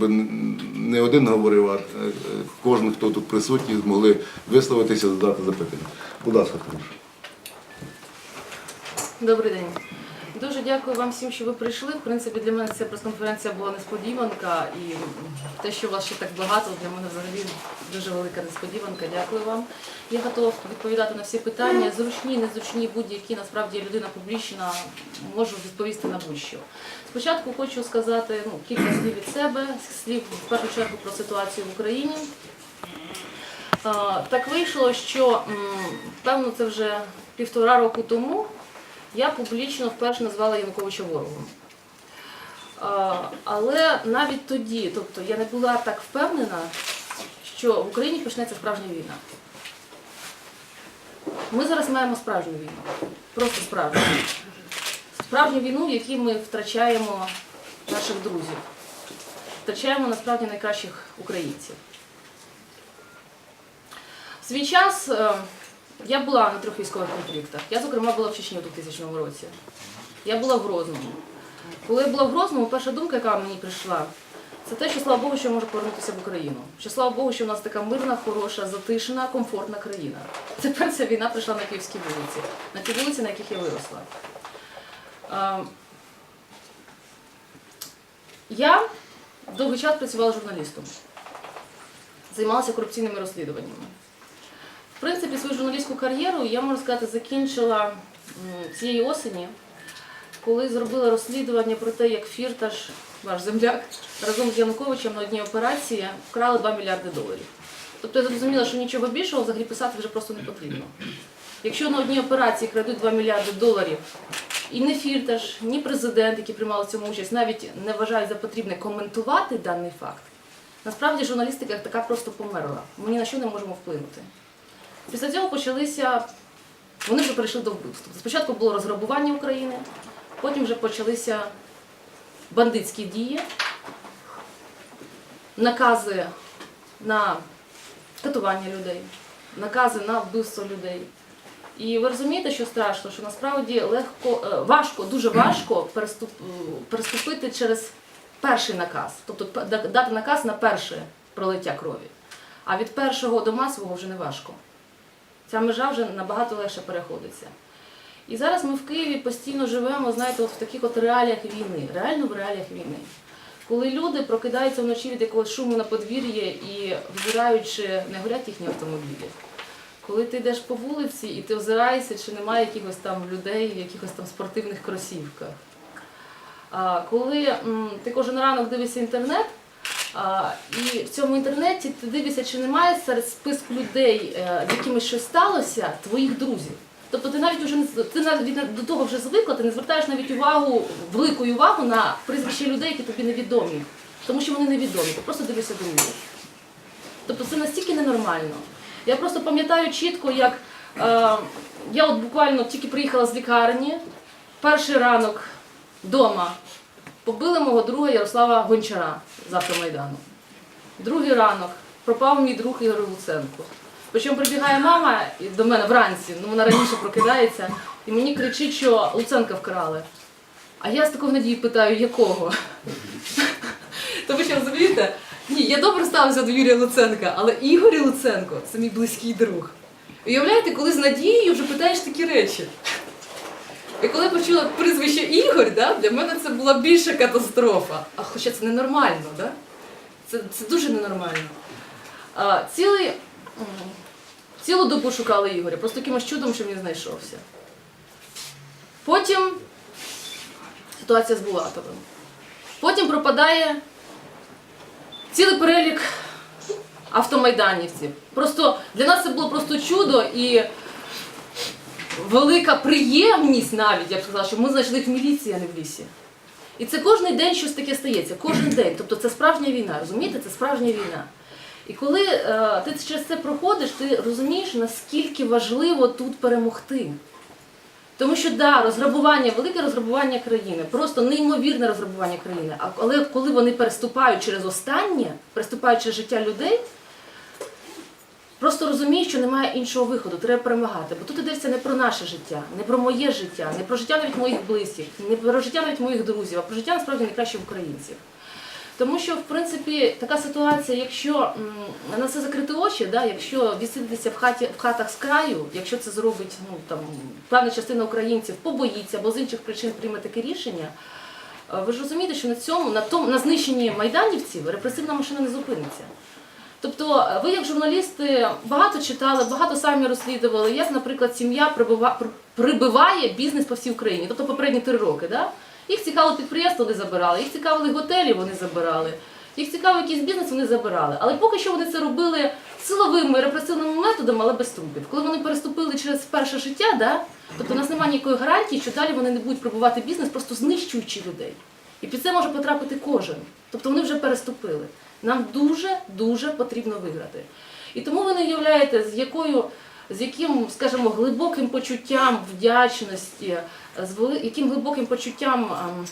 щоб не один говорив, а е, кожен, хто тут присутній, змогли висловитися, задати запитання. Будь ласка, прошу. Добрий день. Дуже дякую вам всім, що ви прийшли. В принципі, для мене ця прес-конференція була несподіванка, і те, що вас ще так багато, для мене взагалі дуже велика несподіванка. Дякую вам. Я готова відповідати на всі питання. Зручні, незручні, будь-які. Насправді людина публічна, можу відповісти на будь-що. Спочатку хочу сказати ну, кілька слів від себе, слів в першу чергу про ситуацію в Україні. Так вийшло, що певно це вже півтора року тому я публічно вперше назвала Януковича ворогом. Але навіть тоді, тобто я не була так впевнена, що в Україні почнеться справжня війна. Ми зараз маємо справжню війну. Просто справжню. Справжню війну, в якій ми втрачаємо наших друзів. Втрачаємо насправді найкращих українців. В свій час е, я була на трьох військових конфліктах. Я, зокрема, була в Чечні у 2000 році. Я була в Грозному. Коли я була в Грозному, перша думка, яка мені прийшла, це те, що слава Богу, що я можу повернутися в Україну. Що слава Богу, що в нас така мирна, хороша, затишна, комфортна країна. Тепер ця війна прийшла на Київській вулиці, на ті вулиці, на яких я виросла. Е, Я довгий час працювала журналістом, займалася корупційними розслідуваннями. В принципі, свою журналістську кар'єру я можу сказати закінчила цієї осені, коли зробила розслідування про те, як Фірташ, ваш земляк, разом з Януковичем на одній операції вкрали 2 мільярди доларів. Тобто я зрозуміла, що нічого більшого взагалі писати вже просто не потрібно. Якщо на одній операції крадуть 2 мільярди доларів, і ні Фірташ, ні президент, які приймали в цьому участь, навіть не вважають за потрібне коментувати даний факт, насправді журналістика така просто померла. Ми ні на що не можемо вплинути. Після цього почалися, вони вже перейшли до вбивств. Тобто Спочатку було розграбування України, потім вже почалися бандитські дії, накази на катування людей, накази на вбивство людей. І ви розумієте, що страшно, що насправді легко, е, важко, дуже важко е, переступити через перший наказ, тобто дати наказ на перше пролиття крові. А від першого до масового вже не важко. Ця межа вже набагато легше переходиться. І зараз ми в Києві постійно живемо, знаєте, от в таких от реаліях війни, реально в реаліях війни. Коли люди прокидаються вночі від якогось шуму на подвір'ї і взираючи, не горять їхні автомобілі. Коли ти йдеш по вулиці і ти озираєшся, чи немає якихось там людей в якихось там спортивних кросівках. А, коли м, ти кожен ранок дивишся інтернет, і в цьому інтернеті ти дивишся, чи немає серед списку людей, е, з якими щось сталося, твоїх друзів. Тобто ти навіть уже не ти навіть до того вже звикла, ти не звертаєш навіть увагу, велику увагу на прізвища людей, які тобі невідомі. Тому що вони невідомі, ти просто дивишся друзів. Тобто це настільки ненормально. Я просто пам'ятаю чітко, як е, я от буквально тільки приїхала з лікарні, перший ранок вдома побили мого друга Ярослава Гончара з автомайдану. Другий ранок пропав мій друг Ігор Луценко. Причому прибігає мама до мене вранці, ну вона раніше прокидається, і мені кричить, що Луценка вкрали. А я з такою надією питаю, якого? Тому що розумієте, ні, я добре ставлюся до Юрія Луценка, але Ігор Луценко це мій близький друг. Уявляєте, коли з надією вже питаєш такі речі. І коли я почула прізвище Ігор, да, для мене це була більша катастрофа. А хоча це ненормально, да? це, це дуже ненормально. А, цілий, цілу добу шукали Ігоря, просто якимось чудом, що він знайшовся. Потім ситуація з Булатовим. Потім пропадає цілий перелік автомайданівців. Просто для нас це було просто чудо і велика приємність навіть, я б сказала, що ми знайшли в міліції, а не в лісі. І це кожен день щось таке стається. Кожен день. Тобто це справжня війна, розумієте? Це справжня війна. І коли е, ти через це проходиш, ти розумієш, наскільки важливо тут перемогти. Тому що да, розграбування, велике розграбування країни, просто неймовірне розграбування країни. Але коли вони переступають через останнє, переступають через життя людей, просто розумієш, що немає іншого виходу, треба перемагати. Бо тут йдеться не про наше життя, не про моє життя, не про життя навіть моїх близьких, не про життя навіть моїх друзів, а про життя насправді найкращих українців. Тому що, в принципі, така ситуація, якщо на це закрити очі, да, якщо відсидитися в хаті в хатах з краю, якщо це зробить ну там певна частина українців побоїться або з інших причин прийме таке рішення. е, Ви ж розумієте, що на цьому, на тому, на знищенні майданівців репресивна машина не зупиниться. Тобто, е, ви як журналісти багато читали, багато самі розслідували, як, наприклад, сім'я прибива- прибиває бізнес по всій Україні, тобто попередні три роки. Да? Їх цікавило підприємство, вони забирали, їх цікавили готелі, вони забирали, їх цікавив якийсь бізнес, вони забирали. Але поки що вони це робили силовими репресивними методами, але без трупів. Коли вони переступили через перше життя, да? тобто у нас немає ніякої гарантії, що далі вони не будуть прибувати бізнес, просто знищуючи людей. І під це може потрапити кожен. Тобто вони вже переступили. Нам дуже дуже потрібно виграти. І тому ви не уявляєте, з якою, з яким, скажімо, глибоким почуттям вдячності, з яким глибоким почуттям ам,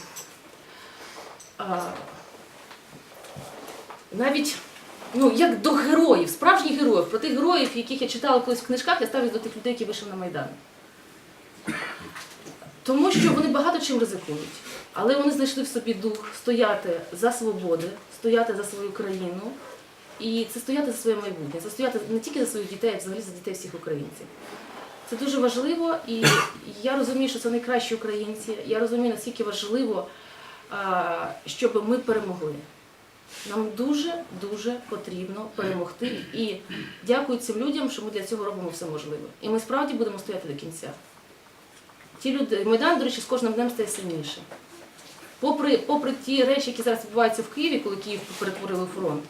а, навіть ну, як до героїв, справжніх героїв, про тих героїв, яких я читала колись в книжках, я ставлюсь до тих людей, які вийшли на Майдан. Тому що вони багато чим ризикують. Але вони знайшли в собі дух стояти за свободи, стояти за свою країну. І це стояти за своє майбутнє, це стояти не тільки за своїх дітей, а взагалі за дітей всіх українців. Це дуже важливо, і я розумію, що це найкращі українці. Я розумію, наскільки важливо, щоб ми перемогли. Нам дуже дуже потрібно перемогти. І дякую цим людям, що ми для цього робимо все можливе. І ми справді будемо стояти до кінця. Ті люди, Майдан, до речі, з кожним днем стає сильніше. Попри, попри ті речі, які зараз відбуваються в Києві, коли Київ перетворили фронт,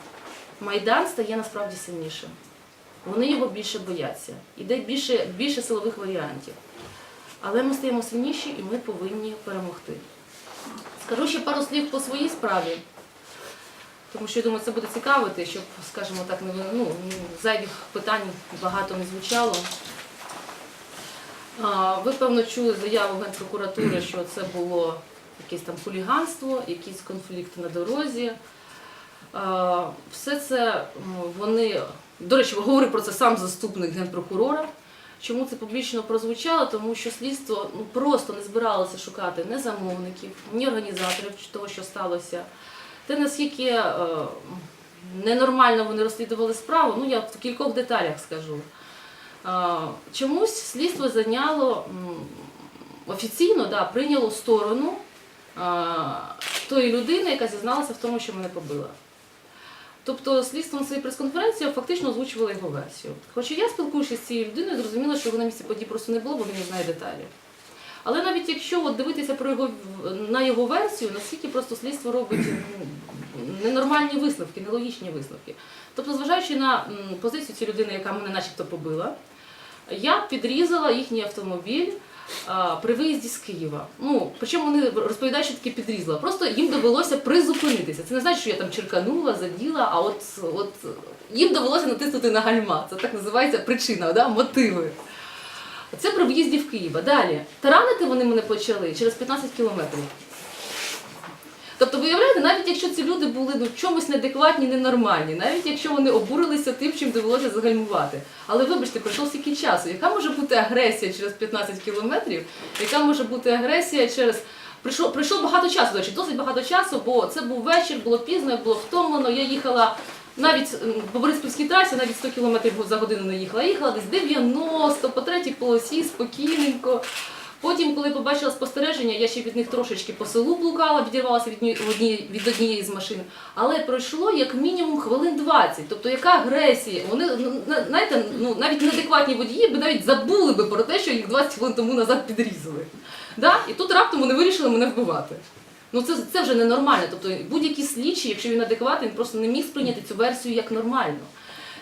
Майдан стає насправді сильнішим. Вони його більше бояться. Іде більше, більше силових варіантів. Але ми стаємо сильніші і ми повинні перемогти. Скажу ще пару слів по своїй справі, тому що я думаю, це буде цікавити, щоб, скажімо так, не, ну, зайвих питань багато не звучало. А, Ви, певно, чули заяву Генпрокуратури, що це було якесь там хуліганство, якийсь конфлікт на дорозі. Все це вони, до речі, говорив про це сам заступник генпрокурора. Чому це публічно прозвучало? Тому що слідство ну, просто не збиралося шукати ні замовників, ні організаторів того, що сталося. Те, наскільки е, ненормально вони розслідували справу, ну я в кількох деталях скажу. Е, чомусь слідство зайняло офіційно да, прийняло сторону е, тої людини, яка зізналася в тому, що мене побила. Тобто слідство на своїй прес-конференції фактично озвучувало його версію. Хоча я спілкуючись з цією людиною, зрозуміла, що його на місці подій просто не було, бо він не знає деталі. Але навіть якщо от дивитися про його на його версію, наскільки просто слідство робить ну, ненормальні висновки, нелогічні висновки. Тобто, зважаючи на позицію цієї людини, яка мене начебто побила, я підрізала їхній автомобіль при виїзді з Києва. Ну, причому вони розповідають, що таке підрізала. Просто їм довелося призупинитися. Це не значить, що я там черканула, заділа, а от, от їм довелося натиснути на гальма. Це так називається причина, да? мотиви. Це при в'їзді в Києва. Далі. Таранити вони мене почали через 15 кілометрів. Тобто, виявляєте, навіть якщо ці люди були ну, чомусь неадекватні, ненормальні, навіть якщо вони обурилися тим, чим довелося загальмувати. Але вибачте, пройшло стільки часу. Яка може бути агресія через 15 кілометрів? Яка може бути агресія через. Прийшло, прийшло багато часу, до речі, досить багато часу, бо це був вечір, було пізно, було втомлено. Я їхала навіть по Бориспільській трасі, навіть 100 км за годину не їхала. Я їхала десь 90, по третій полосі, спокійненько. Потім, коли побачила спостереження, я ще від них трошечки по селу блукала, відірвалася від, одні- однієї- від однієї з машин. Але пройшло як мінімум хвилин 20. Тобто яка агресія? Вони ну, знаєте, ну навіть неадекватні водії би навіть забули би про те, що їх 20 хвилин тому назад підрізали. Да? І тут раптом вони вирішили мене вбивати. Ну це, це вже ненормально. Тобто будь-який слідчий, якщо він адекватний, він просто не міг сприйняти цю версію як нормально.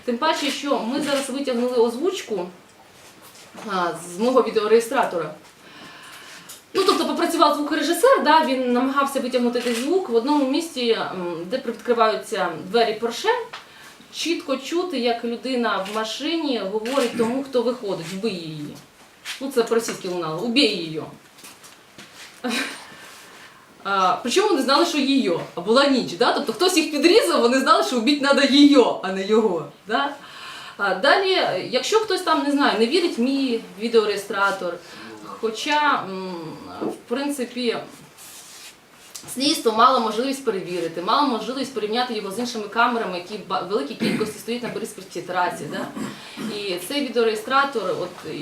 Тим паче, що ми зараз витягнули озвучку а, з мого відеореєстратора. Ну, тобто попрацював звукорежисер, да, він намагався витягнути цей звук в одному місці, де відкриваються двері Порше. Чітко чути, як людина в машині говорить тому, хто виходить, вбий її. Ну, це по-російськи лунало, убій її. А, причому вони знали, що її, а була ніч. Да? Тобто хтось їх підрізав, вони знали, що вбити треба її, а не його. Да? А, далі, якщо хтось там не знаю, не вірить мій відеореєстратор, хоча, м, в принципі, Слідство мало можливість перевірити, мало можливість порівняти його з іншими камерами, які в великій кількості стоять на Бориспільській трасі. Да? І цей відеореєстратор, от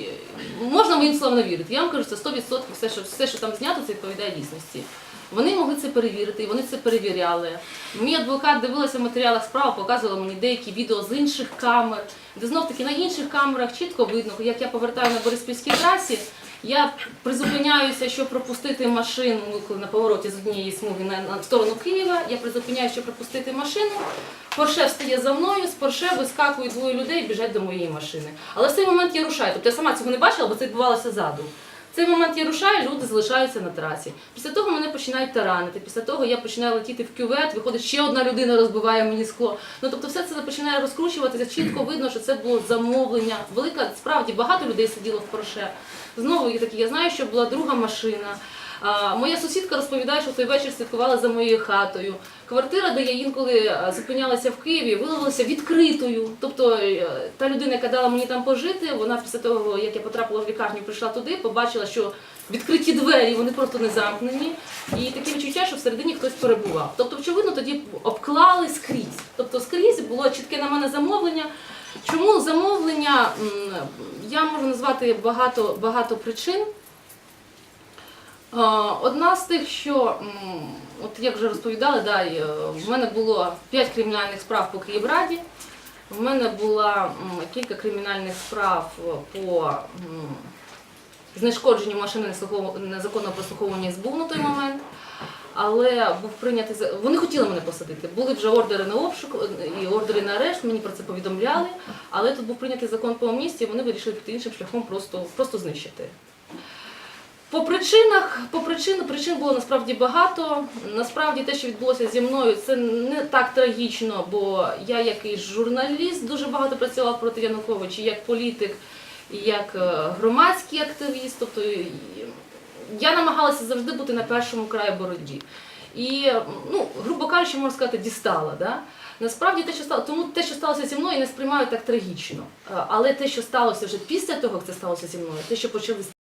можна моїм словам вірити. Я вам кажу, це 100% все, що все, що там знято, це відповідає дійсності. Вони могли це перевірити, і вони це перевіряли. Мій адвокат дивилася в матеріалах справи, показувала мені деякі відео з інших камер, де знов таки на інших камерах чітко видно, як я повертаю на Бориспільській трасі. Я призупиняюся, щоб пропустити машину ну, коли на повороті з однієї смуги на, на сторону Києва. Я призупиняюся, щоб пропустити машину. Порше встає за мною, з Порше вискакують двоє людей і біжать до моєї машини. Але в цей момент я рушаю. Тобто я сама цього не бачила, бо це відбувалося ззаду. Цей момент я рушаю, люди залишаються на трасі. Після того мене починають таранити. Після того я починаю летіти в кювет, виходить ще одна людина розбиває мені скло. Ну тобто все це починає розкручуватися. Чітко видно, що це було замовлення. Велика справді багато людей сиділо в Порше. Знову я такі, я знаю, що була друга машина. Моя сусідка розповідає, що той вечір слідкувала за моєю хатою. Квартира, де я інколи зупинялася в Києві, виявилася відкритою. Тобто е, та людина, яка дала мені там пожити, вона після того, як я потрапила в лікарню, прийшла туди, побачила, що відкриті двері, вони просто не замкнені. І таке відчуття, що всередині хтось перебував. Тобто, очевидно, тоді обклали скрізь. Тобто скрізь було чітке на мене замовлення. Чому замовлення? Я можу назвати багато, багато причин. Е, Одна з тих, що, от як вже розповідали, да, е, в мене було 5 кримінальних справ по Київраді, в мене було кілька кримінальних справ по знешкодженню машини незаконного прослуховування СБУ на той момент. Але був прийнятий вони хотіли мене посадити. Були вже ордери на обшук і ордери на арешт, мені про це повідомляли. Але тут був прийнятий закон по амністії, вони вирішили піти іншим шляхом просто, просто знищити. По причинах, по причин, причин було насправді багато. Насправді те, що відбулося зі мною, це не так трагічно, бо я як і журналіст дуже багато працювала проти Януковича, як політик, як е, громадський активіст. Тобто я намагалася завжди бути на першому краї боротьбі. І, ну, грубо кажучи, можна сказати, дістала. Да? Насправді те, що стало, тому те, що сталося зі мною, я не сприймаю так трагічно. Е, Але те, що сталося вже після того, як це сталося зі мною, те, що почали